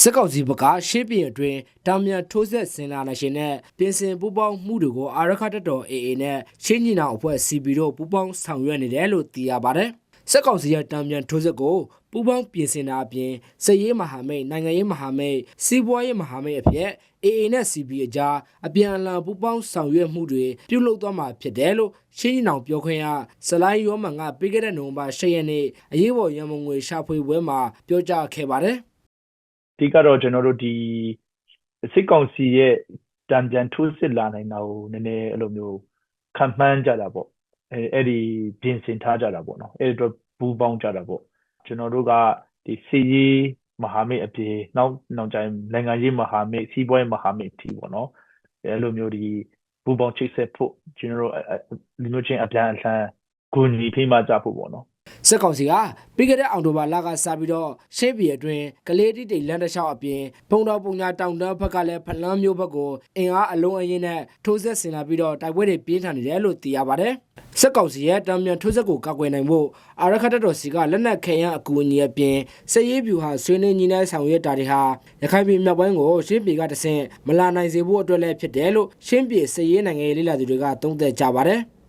စစ်ကောင်စီဘက်ကရှေ့ပြင်အတွင်းတာမန်ထိုးဆက်စင်လာနေရှင်နဲ့ပြင်ဆင်ပူးပေါင်းမှုတွေကိုအာရခတ်တော် AA နဲ့ရှင်းညီနောင်အဖွဲ့ CB တို့ပူးပေါင်းဆောင်ရွက်နေတယ်လို့သိရပါတယ်။စစ်ကောင်စီရဲ့တာမန်ထိုးဆက်ကိုပူးပေါင်းပြင်ဆင်တာအပြင်စစ်ရေးမဟာမိတ်နိုင်ငံရေးမဟာမိတ်စီးပွားရေးမဟာမိတ်အဖြစ် AA နဲ့ CB အကြားအပြန်အလှန်ပူးပေါင်းဆောင်ရွက်မှုတွေပြုလုပ်သွားမှာဖြစ်တယ်လို့ရှင်းညီနောင်ပြောခွင့်ရဇလိုင်းရောမန်ကပြီးခဲ့တဲ့နိုဝင်ဘာ10ရက်နေ့အရေးပေါ်ရန်မုံငွေရှာဖွေပွဲမှာပြောကြားခဲ့ပါတယ်။အ ဓိကတော့ကျွန်တော်တို့ဒီစစ်ကောင်စီရဲ့တံပြန်ထိုးစစ်လာနိုင်တာကိုနည်းနည်းအဲ့လိုမျိုးခံမှန်းကြတာပေါ့အဲအဲ့ဒီပြင်ဆင်ထားကြတာပေါ့နော်အဲ့ဒီတော့ဘူးပေါင်းကြတာပေါ့ကျွန်တော်တို့ကဒီစီရေးမဟာမိတ်အပြင်နောက်နောက်ကျရင်နိုင်ငံရေးမဟာမိတ်စီးပွားရေးမဟာမိတ်အထိပေါ့နော်အဲ့လိုမျိုးဒီဘူးပေါင်းချိတ်ဆက်ဖို့ကျွန်တော်တို့ဒီမျိုးချင်းအပြန်အလှန်ဂုဏ်ကြီးဖိမှကြဖို့ပေါ့နော် စစ်ကောင်စီကပြီးခဲ့တဲ့အောက်တိုဘာလကစပြီးတော့ရှေ့ပြည်အတွင်းကလေးတိတိလန်တလျှောက်အပြင်ဖုံတော်ပုံညာတောင်တန်းဘက်ကလည်းဖလန်းမျိုးဘက်ကိုအင်အားအလုံးအရင်နဲ့ထိုးဆက်ဆင်လာပြီးတော့တိုက်ပွဲတွေပြင်းထန်နေတယ်လို့သိရပါတယ်။စစ်ကောင်စီရဲ့တံမြန်ထိုးဆက်ကိုကာကွယ်နိုင်ဖို့အာရခတ်တပ်တော်စီကလက်နက်ခဲယမ်းအကူအညီအပြင်စစ်ရေးဗျူဟာဆွေးနွေးညီနိုင်ဆောင်ရွက်တာတွေဟာရခိုင်ပြည်မြောက်ပိုင်းကိုရှင်းပြည်ကတဆင့်မလာနိုင်စေဖို့အတွက်လည်းဖြစ်တယ်လို့ရှင်းပြည်စစ်ရေးနိုင်ငံရေးလေ့လာသူတွေကသုံးသပ်ကြပါတယ်။